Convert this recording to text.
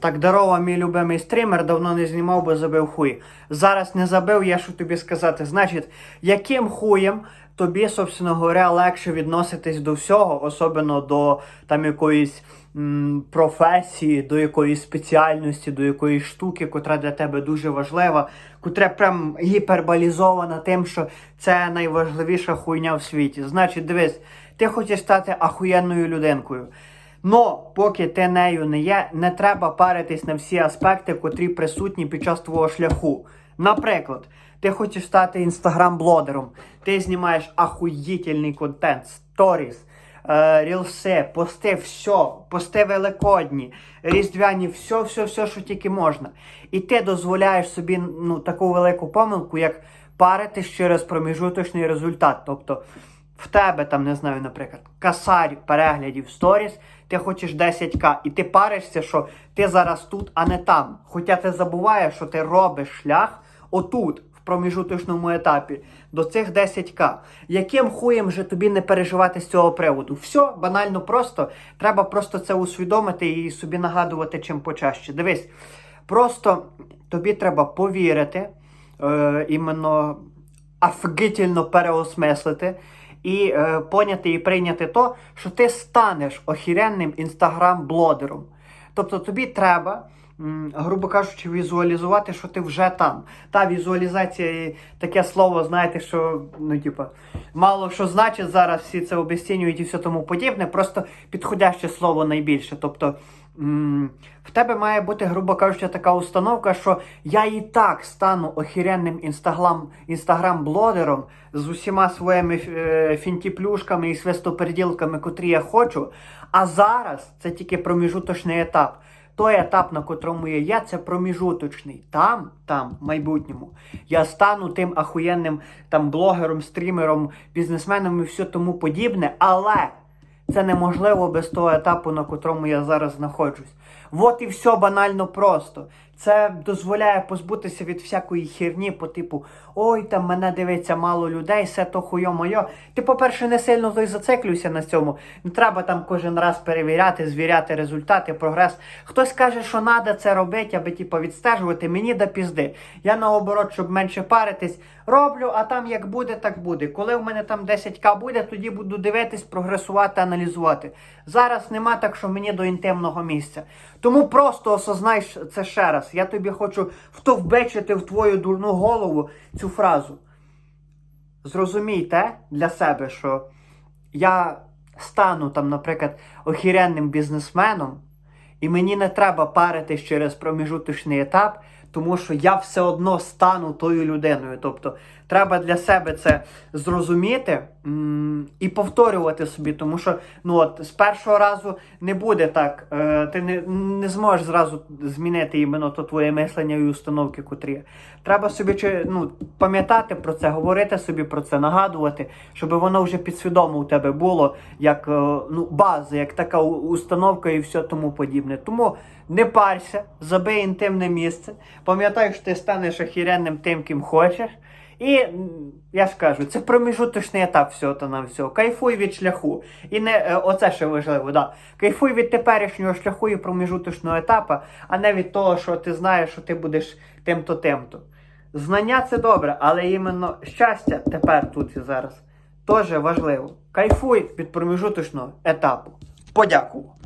Так здорово, мій любимий стрімер, давно не знімав, бо забив хуй. Зараз не забив, я що тобі сказати. Значить, яким хуєм тобі, собственно говоря, легше відноситись до всього, особливо до там якоїсь м, професії, до якоїсь спеціальності, до якоїсь штуки, котра для тебе дуже важлива, котра прям гіперболізована тим, що це найважливіша хуйня в світі. Значить, дивись, ти хочеш стати ахуєнною людинкою. Но поки ти нею не є, не треба паритись на всі аспекти, котрі присутні під час твого шляху. Наприклад, ти хочеш стати інстаграм-блогером, ти знімаєш ахуїтельний контент, сторіс, е, рілси, пости, все, пости великодні, різдвяні, все, все, все, що тільки можна. І ти дозволяєш собі ну, таку велику помилку, як паритись через проміжуточний результат. Тобто в тебе там, не знаю, наприклад, касарь переглядів сторіс, ти хочеш 10к, і ти паришся, що ти зараз тут, а не там. Хоча ти забуваєш, що ти робиш шлях отут, в проміжуточному етапі, до цих 10к. Яким хуєм же тобі не переживати з цього приводу? Все банально просто. Треба просто це усвідомити і собі нагадувати чим почаще. Дивись, просто тобі треба повірити, е, іменно офігітельно переосмислити і е, поняти і прийняти то, що ти станеш охіренним інстаграм-блогером. Тобто тобі треба, грубо кажучи, візуалізувати, що ти вже там. Та візуалізація, таке слово, знаєте, що ну, типа, мало що значить зараз, всі це обесцінюють і все тому подібне, просто підходяще слово найбільше. Тобто. В тебе має бути, грубо кажучи, така установка, що я і так стану охіренним інстаграм, інстаграм-блогером з усіма своїми е, фінтіплюшками і свистоперділками, котрі я хочу. А зараз це тільки проміжуточний етап. Той етап, на котрому я є, це проміжуточний. Там, там, в майбутньому, я стану тим ахуєнним там блогером, стрімером, бізнесменом і все тому подібне, але це неможливо без того етапу, на котрому я зараз знаходжусь. От і все банально просто. Це дозволяє позбутися від всякої херні по типу ой, там мене дивиться мало людей, все то хуйо моє. Ти, по-перше, не сильно той зациклюйся на цьому. Не треба там кожен раз перевіряти, звіряти результати, прогрес. Хтось каже, що треба це робити, аби типу, відстежувати. Мені да пізди. Я наоборот, щоб менше паритись, роблю, а там як буде, так буде. Коли в мене там 10к буде, тоді буду дивитись, прогресувати, аналізувати. Зараз нема так, що мені до інтимного місця. Тому просто осознай це ще раз. Я тобі хочу втовбечити в твою дурну голову цю фразу. Зрозумійте для себе, що я стану там, наприклад, охіренним бізнесменом, і мені не треба паритись через проміжуточний етап, тому що я все одно стану тою людиною. Тобто треба для себе це зрозуміти і повторювати собі, тому що ну от з першого разу не буде так. Е, ти не, не зможеш зразу змінити іменно то твоє мислення і установки, котрі. Треба собі ну, пам'ятати про це, говорити собі про це, нагадувати, щоб воно вже підсвідомо у тебе було як е, ну, база, як така установка і все тому подібне. Тому не парся, забий інтимне місце, пам'ятай, що ти станеш охіренним тим, ким хочеш. І я ж кажу, це проміжуточний етап всього та на всього. Кайфуй від шляху. І не е, оце ще важливо, да. Кайфуй від теперішнього шляху і проміжуточного етапу, а не від того, що ти знаєш, що ти будеш тим-то, тим-то. Знання це добре, але іменно щастя тепер тут і зараз теж важливо. Кайфуй від проміжуточного етапу. Подякував.